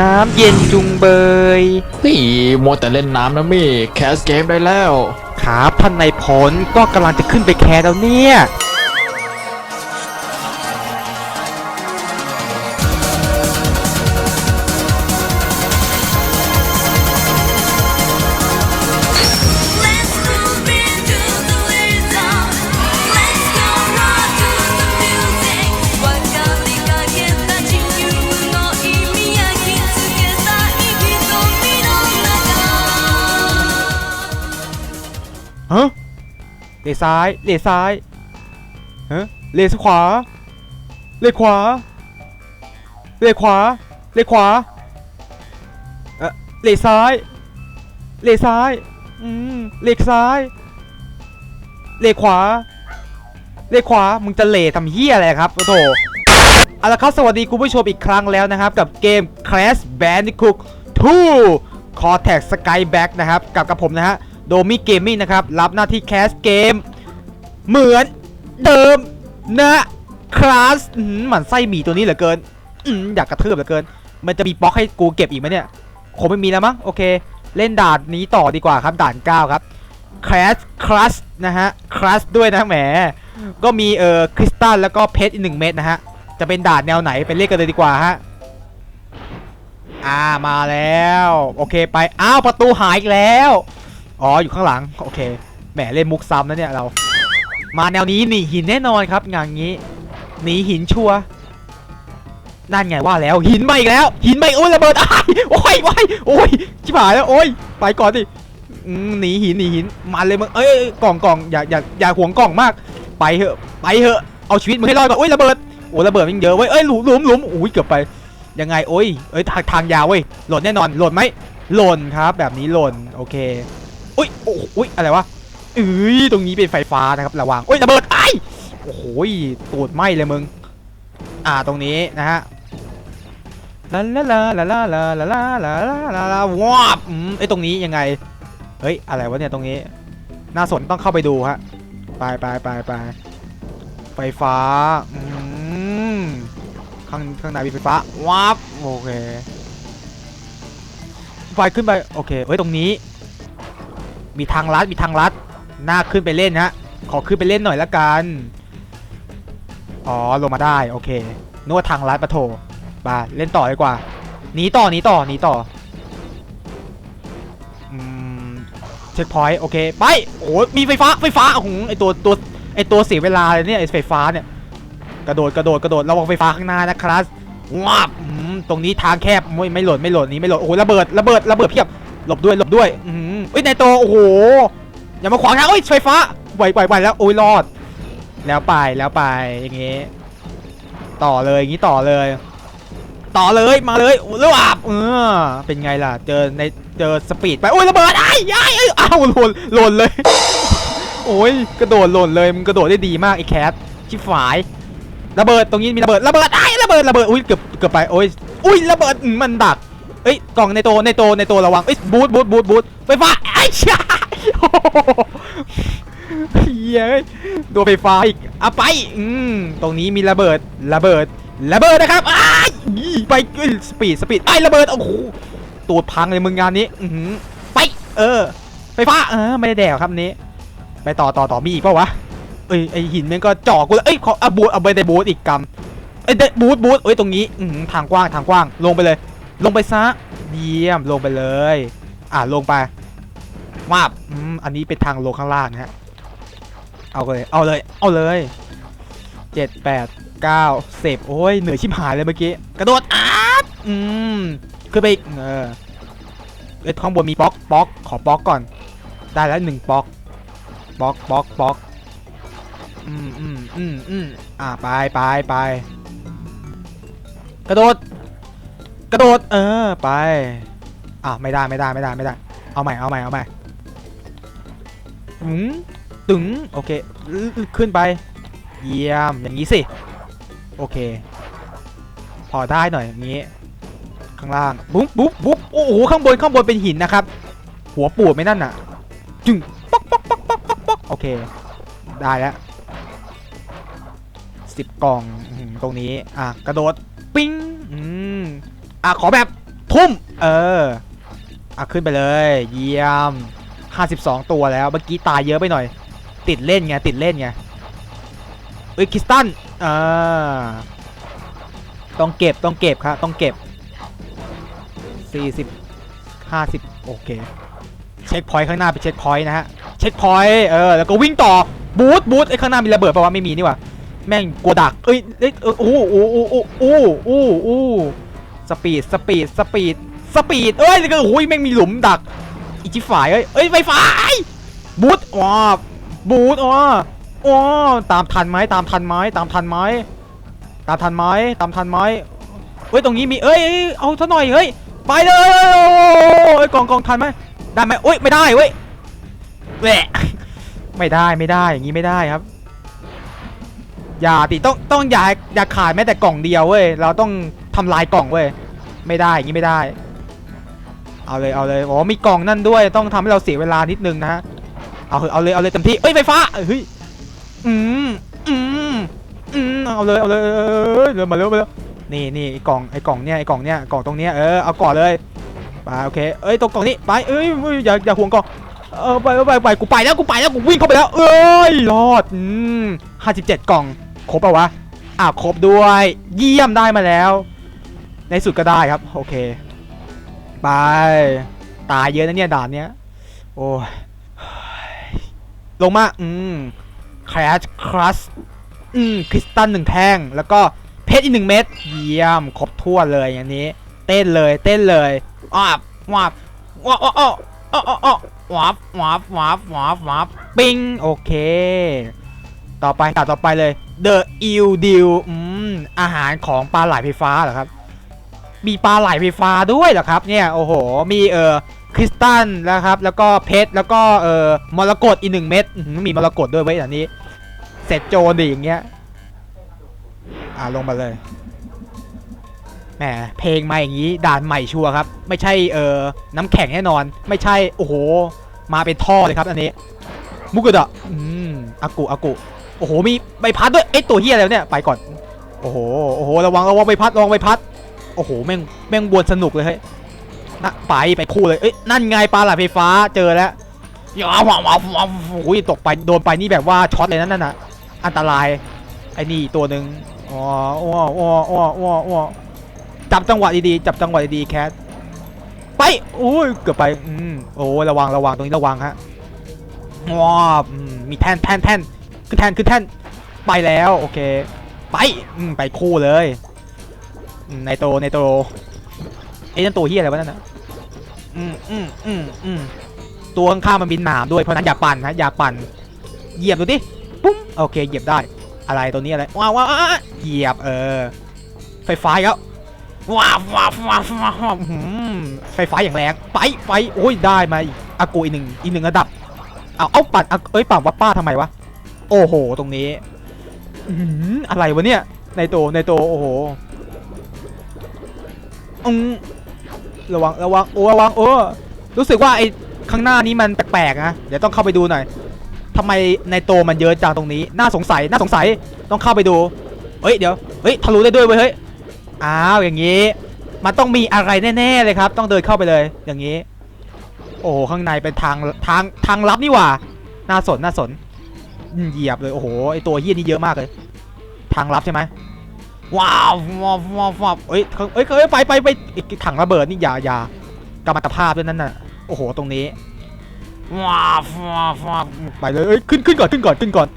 น้ำเย็นจุงเบย นี่มัวแต่เล่นน้ำนะมี่แคสเกมได้แล้วครับท่านนายพลก็กำลังจะขึ้นไปแคร์แล้วเนี่ย เลซ้ายเลซ้ายฮะเลขวาเลขวาเลขวาเลขวาเออเลซ้ายเลซ้ายอืมเลขซ้ายเลขขวาเลขขวามึงจะเลทำเฮี้ยอะไรครับโอ้โถเอาละครับสวัสดีคุณผู้ชมอีกครั้งแล้วนะครับ กับเกม Crash Bandicoot 2 Cortex Skyback นะครับ กับกับผมนะฮะ โดมิเกมมิ่งนะครับ รับหน้าที่แคสเกม เหมือนเดิมนะคลาสอื้อหือหมันไส้หมีตัวนี้เหลือเกินอยากกระเทืบเหลือเกิน มันจะมีบล็อกให้กูเก็บอีกไหมเนี่ยคงไม่มีแล้วมั้งโอเค เล่นด่านนี้ต่อดีกว่าครับด่าน 9 ครับคลาสคลาสนะฮะคลาสด้วยนะแหม ก็มีเอ่อคริสตัลแล้วก็เพชรอีกหนึ่งเม็ดนะฮะ จะเป็นด่านแนวไหนไปเล่นกันเลยดีกว่าฮะอ่ามาแล้ว โอเคไป อ้าว ประตูหายอีกแล้ว อ๋ออยู่ข้างหลังโอเคแหมเล่นมุกซ้ำนะเนี่ยเรา มาแนวนี้หนีหินแน่นอนครับงานนี้หนีหินชัวนั่นไงว่าแล้วหินมาอีกแล้ว หินมาโอ้ยระเบิดอ้ายโอ้ยโอ้ยโอ้ยชิบหายแล้วโอ้ยไปก่อนดิหนีหินหนีหินมาเลยมึงเอ้ยกล่องกล่องอย่าอย่าอย่าห่วงกล่องมาก ไปเถอะไปเถอะเอาชีวิตมึงให้รอดก่อนโอ้ยระเบิดโอ้ยระเบิดมันเยอะเว้ยเอ้ยหลุมหลุมหลุมอุ้ยเกือบไปยังไงโอ้ยเอ้ยทางทางยาวเว้ยหล่นแน่นอนหล่นไหมหล่นครับ แบบนี้หล่นโอเค อุ้ยโอ้อุ้ยอะไรวะเอ้ยตรงนี้เป็นไฟฟ้านะครับระวังโอ้ยระเบิดไอ้ายโอ้โหยตูดไหมเลยมึง อ่าตรงนี้นะฮะลาลาลาลาลาลาลาลาลาลาลาวาบอืมไอยตรงนี้ยังไงเฮ้ยอะไรวะเนี่ยตรงนี้น่าสนต้องเข้าไปดูฮะไปไปไปไปไฟฟ้าอืมข้างข้างในมีไฟฟ้าวับโอเคไฟขึ้นไปโอเคเฮ้ยตรงนี้ มีทางลัดมีทางลัดน่าขึ้นไปเล่นฮะขอขึ้นไปเล่นหน่อยละกันอ๋อลงมาได้โอเคนกวาทางลัดปะโถไปเล่นต่อดีกว่าหนีต่อหนีต่อหนีต่อเช็คพอยต์โอเคไปโอ้มีไฟฟ้าไฟฟ้าโอ้โหไอตัวตัวไอตัวเสียเวลาเลยเนี่ยไอไฟฟ้าเนี่ยกระโดดกระโดดกระโดดระวังไฟฟ้าข้างหน้านะครับว้าบตรงนี้ทางแคบไม่ไม่หล่นไม่หล่นนี้ไม่หล่นโอ้โหระเบิดระเบิดระเบิดเพียบ หลบด้วยหลบด้วยอืมเอ้ยนายโตโอ้โหอย่ามาขวางทางเอ้ยไฟฟ้าไหวไหวไหวแล้วโอ้ยรอด แล้วไปแล้วไปอย่างงี้ ต่อเลยอย่างงี้ต่อเลย ต่อเลยมาเลยโอ้ยว้าบเออเป็นไงล่ะ เจอในเจอสปีดไปโอ้ยระเบิดไอ้ไอ้ไอ้ยอ้าวหล่นหล่นเลย โอ้ยกระโดดหล่นเลยมึงกระโดดได้ดีมากไอ้แคทชิบฝายระเบิดตรงนี้มีระเบิดระเบิดไอ้ระเบิดระเบิดอุ้ยเกือบเกือบไปโอ้ยอุ้ยระเบิดมันดัก เอ้ยกล่องในโตในโตในโตระวังเอ้ยบูทบูทบูทบูทไฟฟ้าไอ้ชาโหเฮ้ยโดนไฟฟ้าอีกเอาไปอืมตรงนี้มีระเบิดระเบิดระเบิดนะครับอ้าไปเอ้ยสปีดสปีดไอ้ระเบิดโอ้โหตูดพังเลยมึงงานนี้อืไปเออไฟฟ้าเออไม่ได้แดกครับนี้ ไปต่อต่อต่อมีอีกเปล่าวะเอ้ยไอหินม่งก็จ่อกูเลยเอ้ยขอเอาบูทเอาไปในบูทอีกกำเอ้ยบูทบูทเอ้ยตรงนี้อืทางกว้างทางกว้างลงไปเลย ลงไปซะ เยี่ยมลงไปเลย อ่าลงไปมาบอืมอันนี้เป็นทางลงข้างล่างนะฮะ เอาเลย เอาเลย เอาเลยเจ็ดแปดเก้าสิบโอ้ยเหนื่อยชิบหายเลยเมื่อกี้ กระโดดอาดอืมขึ้นไปอีกเออเอ้ยข้างบนมีบล็อกบล็อกขอบล็อกก่อน ได้แล้วหนึ่งบล็อกบล็อกบล็อกบล็อกอืมอืมอืมอืมอ่าไปไปไปกระโดด กระโดด เออ ไปอ่าไม่ได้ไม่ได้ไม่ได้ไม่ได้ เอาใหม่เอาใหม่เอาใหม่ตึงตึงโอเค ขึ้นไป เยี่ยม อย่างนี้สิ โอเค พอได้หน่อยอย่างนี้ ข้างล่าง บุ๊บบุ๊บบุ๊บโอ้โห ข้างบน ข้างบนเป็นหินนะครับ หัวปูดไหม่นั่นน่ะ จึงป๊อกป๊อกป๊อกป๊อกป๊อกป๊อกโอเค ได้แล้วสิบกล่อง ตรงนี้ อะ กระโดด ปิ้ง อะขอแบบทุ่ม เออ อะขึ้นไปเลย เยี่ยม 52 ตัวแล้ว เมื่อกี้ตายเยอะไปหน่อย ติดเล่นไง ติดเล่นไงเอ้ยคริสตันอ่าต้องเก็บ ต้องเก็บครับ ต้องเก็บ 40 50 โอเค เช็คพอยต์ข้างหน้าเป็นเช็คพอยต์นะฮะ เช็คพอยต์ เออ แล้วก็วิ่งต่อ บูทบูทไอ้ข้างหน้ามีระเบิดปะวะไม่มีนี่ว่าแม่งกลัวดัก เอ้ยเอ้ยเอโอ้โอ้โหโอ้โหโอ้โหโอ้โหโอ้โห สปีดสปีดสปีดสปีดเอ้ยแล้วก็โอ้ยแม่งมีหลุมดักอีจิฝ่ายเอ้ยเอ้ยไฟฟ้าไอ้บูทอ๋อบูทอ๋ออ๋อตามทันไหมตามทันไหมตามทันไหมตามทันไหมตามทันไหมเอ้ยตรงนี้มีเอ้ยเอ้ยเอาซะหน่อยเฮ้ยไปเลยเอ้ยกองกองทันไหมได้ไหมเอ้ยไม่ได้เว้ยแหวะไม่ได้ไม่ได้อย่างนี้ไม่ได้ครับ อย่าติต้องต้องอย่าอย่าขาดแม้แต่กล่องเดียวเว้ยเราต้อง ทำลายกล่องเว้ยไม่ได้อย่างนี้ไม่ได้ เอาเลยเอาเลยโอ๋อมีกล่องนั่นด้วยต้องทำให้เราเสียเวลานิดนึงนะฮะเอาเอะเอาเลยเอาเลยเต็มที่เอ้ยไฟฟ้าเฮ้ยอืมอืมอืมเอาเลยเอาเลยเอ้ยเร็วมาเร็วมาเร็วนี่นี่ไอ้กล่องไอ้กล่องเนี่ยไอ้กล่องเนี่ยกล่องตรงเนี้ยเออเอาก่อนเลยไปโอเคเอ้ยตรงกล่องนี้ไปเอ้ยอย่าอย่าห่วงกล่องเออไปไปไปไปกูไปแล้วกูไปแล้วกูวิ่งเข้าไปแล้ว เอ้ยรอดอืมห้าสิบเจ็ดกล่องครบปะวะอะครบด้วย เยี่ยมได้มาแล้ว ในสุดก็ได้ครับ โอเค ไปตายเยอะนะเนี่ยด่านเนี้ย โอ้ยลงมา อืมคราชครัสอืมคริสตัลหนึ่งแท่ง แล้วก็เพชรอีกหนึ่งเม็ดเยี่ยม ครบทั่วเลยอย่างนี้ เต้นเลย เต้นเลยว้าบว้าบว้าบว้าบว้าบว้าบว้าบว้าบว้าบปิงโอเค ต่อไปต่อต่อไปเลย The Eel Deal อืมอาหารของปลาไหลไฟฟ้าเหรอครับ มีปลาไหลไฟฟ้าด้วยเหรอครับเนี่ยโอ้โหมีเออคริสตัลนะครับแล้วก็เพชรแล้วก็เออมรกตอีกหนึ่งเม็ดมีมรกตด้วยไว้ยอันนี้ เสร็จโจรดิอย่างเงี้ยอ่าลงมาเลยแหมเพลงมาอย่างนี้ด่านใหม่ชัวร์ครับ ไม่ใช่เออน้ำแข็งแน่นอน ไม่ใช่โอ้โห มาเป็นท่อเลยครับอันนี้มุกุดะอืมอากุอากุโอ้โหมีใบพัดด้วยไอตัวเฮียอะไรเนี่ยไปก่อนโอ้โหโอ้โหระวังระวังใบพัดระวังใบพัด โอ้โหแม่งแม่งบวนสนุกเลยเฮ้ยนะไปไปคู่เลยเอ้ยนั่นไงปลาไหลไฟฟ้าเจอแล้วอย่าว้าวว้าวว้าวโอ้ยตกไปโดนไปนี่แบบว่าช็อตเลยนั่นน่ะอันตรายไอ้นี่ตัวหนึ่งอ๋ออ้ออ้ออ้ออ้อจับจังหวะดีๆจับจังหวะดีๆแคทไปโอ้ยเกือบไปอืมโอ้ระวังระวังตรงนี้ระวังฮะว้าวอืมมีแท่นแท่นแท่นขึ้นแท่นขึ้นแท่นไปแล้วโอเค ไปอืมไปคู่เลย ในโตในโตเอ้ยนั่นตัวเฮียอะไรวะนั่นนะอืมอืมอืมอืมตัวข้างๆมันมีหนามด้วยเพราะฉะนั้นอย่าปั่นนะอย่าปั่นเหยียบดูดิปุ้มโอเคเหยียบได้ อะไรตัวนี้อะไรว้าวว้าวว้าวเหยียบเออไฟฟ้าอีกแล้วว้าวว้าวว้าวว้าวว้าวอื้อหือไฟฟ้าอย่างแรงไปไปโอ้ยได้มาอีกอากูอีกหนึ่งอีกหนึ่งระดับเอาเอาปั่นเอาเอ้ยปั่นวัดป้าทำไมวะโอ้โห ตรงนี้อื้อหืออะไรวะเนี่ยในโตในโตโอ้โห อืมระวังระวังโอ้ระวังโอ้รู้สึกว่าไอ้ข้างหน้านี้มันแปลกๆนะเดี๋ยวต้องเข้าไปดูหน่อยทำไมในโตมันเยอะจังตรงนี้ น่าสงสัยน่าสงสัยต้องเข้าไปดูเฮ้ยเดี๋ยวเฮ้ยทะลุได้ด้วยเว้ยเฮ้ยอ้าวอย่างนี้ มันต้องมีอะไรแน่ๆเลยครับ ต้องเดินเข้าไปเลย อย่างนี้ โอ้ข้างในเป็นทางทางทางลับนี่หว่าน่าสนน่าสนเหยียบเลยโอ้โหไอตัวเฮี้ยนี่เยอะมากเลย ทางลับใช่ไหม ว้าวว้าวว้าวว้าวเอ้ยเอ้ยเอ้ยไปไปไปอีกถังระเบิดนี่อย่าอย่ากรรมตภาพด้วยนั่นน่ะโอ้โหตรงนี้ว้าวว้าวว้าวไปเลยเอ้ยขึ้นขึ้นก่อนขึ้นก่อนขึ้นก่อน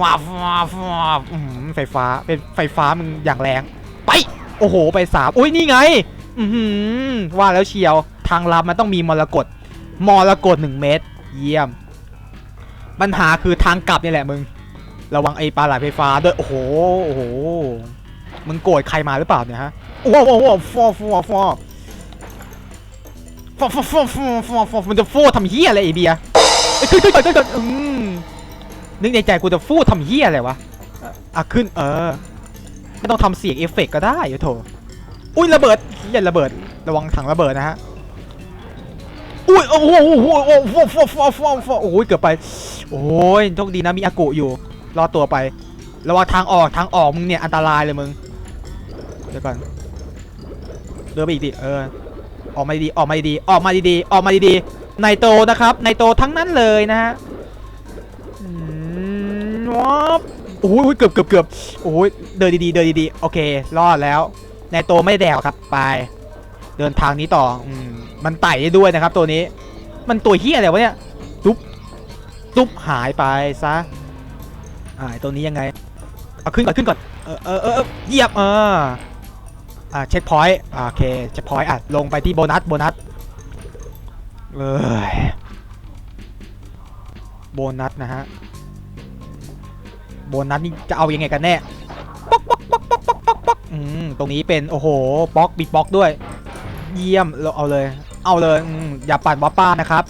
ว้าวว้าวว้าวอื้อหือไฟฟ้าเป็นไฟฟ้ามึงอย่างแรง ไป โอ้โหไปสามอุ้ยนี่ไง อือหือว่าแล้วเชียวทางลับมันต้องมีมรกตมรกตหนึ่งเมตร เยี่ยม ปัญหาคือทางกลับนี่แหละมึง ระวังไอ้ปลาไหลไฟฟ้าด้วยโอ้โหโอ้โห มึงโกรธใครมาหรือเปล่าเนี่ยฮะโอ้โหโอ้โหฟอฟอฟอฟอฟอฟอฟอฟอฟอมันจะฟูทำเฮียอะไรไอเบียร์เอ้ยขึ้นขึ้นก่อนขึ้นอืมนึกในใจกูจะฟูทำเฮียอะไรวะอะขึ้นเออไม่ต้องทำเสียงเอฟเฟกก็ได้โถอุ้ยระเบิดเฮียระเบิดระวังถังระเบิดนะฮะอุ้ยโอ้โหโอ้โหโอ้โหฟอฟอฟอฟอโอ้ยเกือบไปโอ้ยโชคดีนะมีอากุอยู่รอตัวไประวังทางออกทางออกมึงเนี่ยอันตรายเลยมึง ดี๋ยวก่อนเดินไปอีกดิเออออกมาดีๆออกมาดีๆออกมาดีๆออกมาดีๆไนโตนะครับไนโตทั้งนั้นเลยนะฮะอืมว้าโอ้ยเกือบเกือบเกือบโอ้ยเดินดีๆเดินดีๆโอเค รอดแล้วไนโตไม่แดกหรอกครับไป เดินทางนี้ต่ออืมมันไต่ได้ด้วยนะครับ ตัวนี้ มันตัวเฮียอะไรวะเนี่ยตุ๊บตุ๊บหายไปซะอ่าไอ้ตัวนี้ยังไงเอาขึ้นก่อนขึ้นก่อนเออเออเออเออเหยียบเออ อ่าเช็คพอยต์โอเคเช็คพอยต์อะลงไปที่โบนัสโบนัสเอ้ยโบนัสนะฮะโบนัสนี่จะเอายังไงกันแน่ป๊อกป๊อกป๊อกป๊อกป๊อกป๊อกป๊อกอืมตรงนี้เป็นโอ้โหป๊อกบีบป๊อกด้วย เยี่ยมเราเอาเลย เอาเลยอืมอย่าปั่นบอสป้านะครับ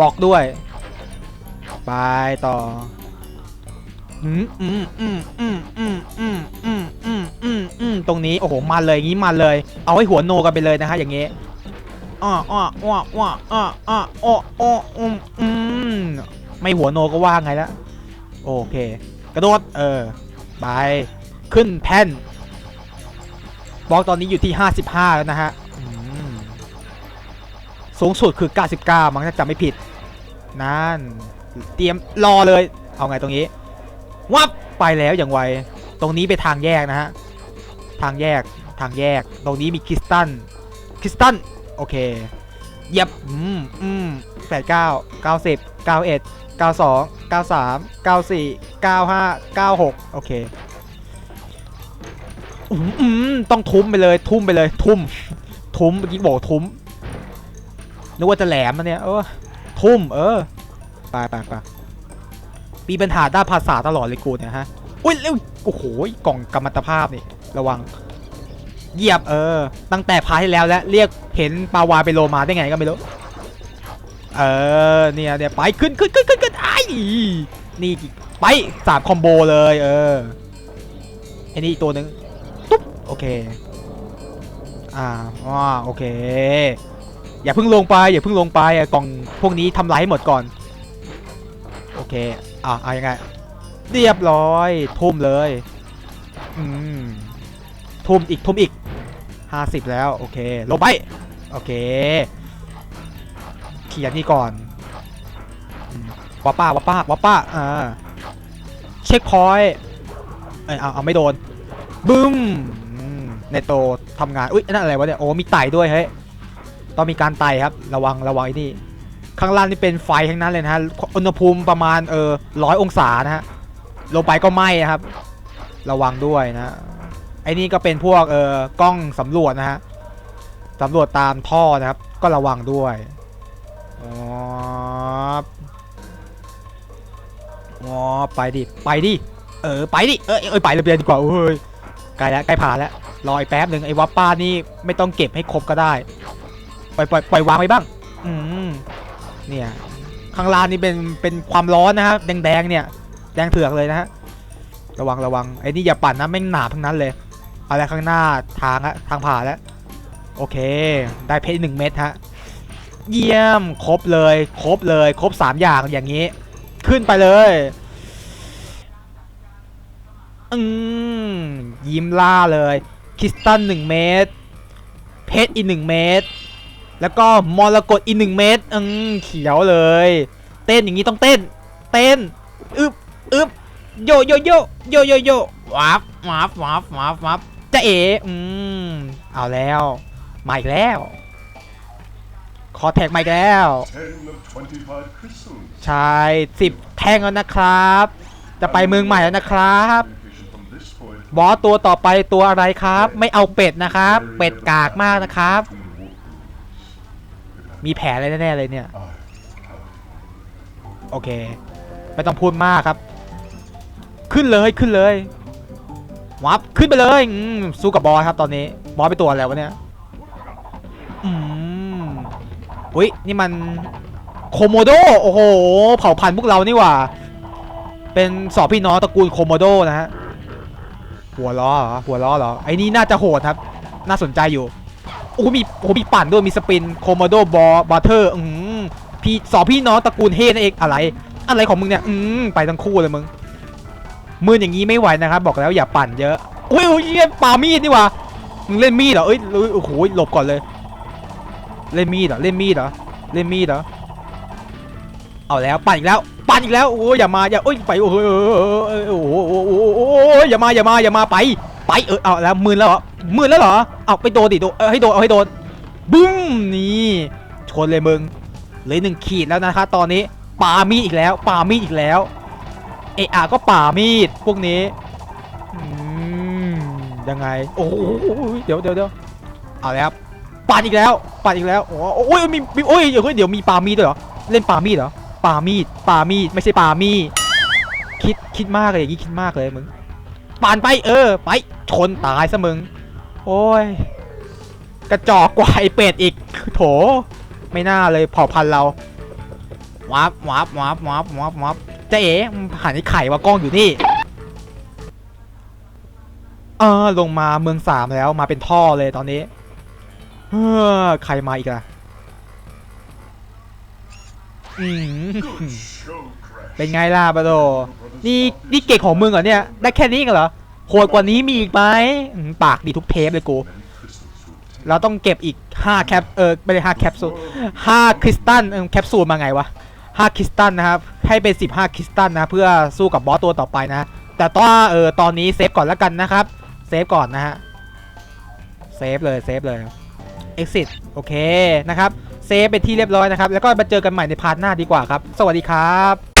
บอกด้วยไปต่ออืมอืมอืมอืมอืมอืมอืม อืมตรงนี้โอ้โหมันเลยงี้มันเลย เอาให้หัวโนกันไปเลยนะฮะอย่างงี้อ้ออ้ออ้ออ้ออ้ออ้ออ้ออ้ออืมอืมไม่หัวโนก็ว่าไงละโอเค กระโดดเออไปขึ้นแท่นบล็อกตอนนี้อยู่ที่ 55 แล้วนะฮะสูงสุดคือ 99 มั้งถ้าจำไม่ผิด นั่น เตรียมรอเลย เอาไงตรงนี้ วับไปแล้วอย่างไว ตรงนี้ไปทางแยกนะฮะ ทางแยกทางแยก ตรงนี้มีคริสตันคริสตันโอเคเย็บอืมอืมแปดเก้าเก้าสิบเก้าเอ็ดเก้าสองเก้าสามเก้าสี่เก้าห้าเก้าหกโอเคอืมอืมต้องทุ้มไปเลย ทุ่มไปเลย ทุ่ม ทุ้มเมื่อกี้บอกทุ้มนึกว่าจะแหลมนะเนี่ยเออทุ่ม เออไปไปไปมีปัญหาด้านภาษาตลอดเลยกูเนี่ยฮะอุ้ยเร็วโอ้โหกล่องกรรมตภาพนี่ ระวังเหยียบเออ ตั้งแต่พาที่แล้วแล้วเรียกเห็นปาวาไปโลมาได้ไงก็ไม่รู้ เออเนี่ยเนี่ยไปขึ้นขึ้นขึ้นขึ้นขึ้นไอ้นี่ไปสามคอมโบเลยเออไอ้นี่อีกตัวหนึ่งตุ๊บโอเค อ่าว้าโอเค อย่าเพิ่งลงไปอย่าเพิ่งลงไปกล่องพวกนี้ทำลายให้หมดก่อน โอเค อะเอายังไง เรียบร้อยทุ่มเลย อืม ทุ่มอีกทุ่มอีก 50 แล้ว โอเคลงไป โอเคเขียนนี่ก่อนอืมวาป้าวาป้าวาป้าอ่าเช็คพอยต์เอ้ยเอาเอาไม่โดนบึ้มอืมในโตทำงาน อุ้ยนั่นอะไรวะเนี่ย โอ้มีไต่ด้วยเฮ้ย ต้องมีการไต่ครับ ระวังระวังไอ้นี่ ข้างล่างนี่เป็นไฟทั้งนั้นเลยนะฮะ อุณหภูมิประมาณเออร้อยองศานะฮะ ลงไปก็ไหม้นะครับ ระวังด้วยนะ ไอ้นี่ก็เป็นพวกเออกล้องสำรวจนะฮะสำรวจตามท่อนะครับ ก็ระวังด้วยอ๋ออ๋อไปดิ ไปดิ เออ ไปดิ เออเออไปเลยเบียนดีกว่าเอ้ยใกล้แล้วใกล้ผ่านแล้ว รออีกแป๊บหนึ่งไอ้วัปป้านี่ไม่ต้องเก็บให้ครบก็ได้ ปล่อยปล่อยปล่อยวางไว้บ้าง อืม เนี่ย ข้างล่างนี่เป็น เป็นความร้อนนะครับแดงเนี่ย แดงเถือกเลยนะฮะ ระวังระวัง ไอ้นี่อย่าปั่นนะแม่งหนาทั้งนั้นเลย อะไรข้างหน้าทางอะทางผ่านแล้ว โอเค ได้เพชรหนึ่งเม็ดฮะ เยี่ยม ครบเลย ครบเลย ครบสามอย่างอย่างนี้ ขึ้นไปเลยอืมยิ้มล่าเลย คริสตัลหนึ่งเม็ดเพชรอีกหนึ่งเม็ดแล้วก็มรกตอีกหนึ่งเม็ดอืมเขียวเลย เต้นอย่างนี้ต้องเต้น เต้นอึบอึบโยโยโยโยโยโยวับวับวับวับวับ จะเอ๋อืม เอาแล้ว มาอีกแล้วคอแท็กมาอีกแล้ว ใช่สิบแท่งแล้วนะครับ จะไปเมืองใหม่แล้วนะครับ บอสตัวต่อไปตัวอะไรครับ ไม่เอาเป็ดนะครับ เป็ดกากมากนะครับ มีแผลอะไรแน่ๆเลยเนี่ย โอเค ไม่ต้องพูดมากครับ ขึ้นเลยขึ้นเลย วับขึ้นไปเลยอืมสู้กับบอสครับตอนนี้ บอสไปตัวอะไรวะเนี่ย อืมอุ้ยนี่มันโคโมโด โอ้โห เผ่าพันธุ์พวกเรานี่หว่า เป็นสองพี่น้องตระกูลโคโมโดนะฮะ หัวล้อเหรอ หัวล้อเหรอ ไอ้นี่น่าจะโหดครับ น่าสนใจอยู่โอ้โหมีโอ้โหมีปั่นด้วย มีสปิน โคโมโดบอบัตเทอร์ อืมพี่สองพี่น้องตระกูลเฮนั่นเองอะไร อะไรของมึงเนี่ย อืมไปทั้งคู่เลยมึง มืออย่างนี้ไม่ไหวนะครับ บอกแล้วอย่าปั่นเยอะอุ้ยเหี้ยปามีดนี่ว่ามึงเล่นมีดเหรอเอ้ยโอ้โหหลบก่อนเลย เล่นมีดเหรอเล่นมีดเหรอเล่นมีดเหรอเอาแล้วปั่นอีกแล้วปั่นอีกแล้วโอ้ยอย่ามาอย่าโอ้ยไปโอ้ยโอ้ยโอ้ยโอ้ยโอ้ยโอ้ยอย่ามาอย่ามาอย่ามาไป ไปเออเอาแล้วมืนแล้วเหรอมืนแล้วเหรอเอาไปโดนดิโดนเออให้โดนเอาให้โดนบึ้มนี่ชนเลยมึงเลยหนึ่งขีดแล้วนะคะตอนนี้ปามีดอีกแล้วปามีดอีกแล้ว เออะก็ป่ามีดพวกนี้ยังไง โอ้โหเดี๋ยวเดี๋ยวเดี๋ยวเอาแล้วปั่นอีกแล้วปั่นอีกแล้ว โอ้โอ้ยมีมีโอ้ยเดี๋ยวเดี๋ยวมีป่ามีดด้วยเหรอ เล่นป่ามีดเหรอป่ามีดป่ามีดไม่ใช่ป่ามีดคิดคิดมากเลยอย่างนี้คิดมากเลยมึงปันไปเออ ไปชนตายซะมึง โอ้ย กระจอกกว่าไอเป็ดอีก โถ ไม่น่าเลยเผ่าพันธุ์เราวับวับวับวับวับวับ จ๊เอ๋หันไอ้ไข่ว่ากล้องอยู่นี่ เออลงมาเมืองสามแล้วมาเป็นท่อเลยตอนนี้ เออใครมาอีกล่ะอืมเป็นไงล่ะบาโดนี่นี่เก่งของมึงเหรอเนี่ย ได้แค่นี้กันเหรอโหดกว่านี้มีอีกไหมปากดีทุกเทปเลยกูเราต้องเก็บอีก5แคปเออไม่ได้5แคปซูล5คริสตัลเออแคปซูลมาไงวะ5คริสตัลนะครับ ให้เป็น 15 คริสตัลนะ เพื่อสู้กับบอสตัวต่อไปนะ แต่ต้อเออตอนนี้เซฟก่อนแล้วกันนะครับ เซฟก่อนนะฮะ เซฟเลย เซฟเลย exit โอเคนะครับ เซฟเป็นที่เรียบร้อยนะครับ แล้วก็มาเจอกันใหม่ในพาร์ทหน้าดีกว่าครับ สวัสดีครับ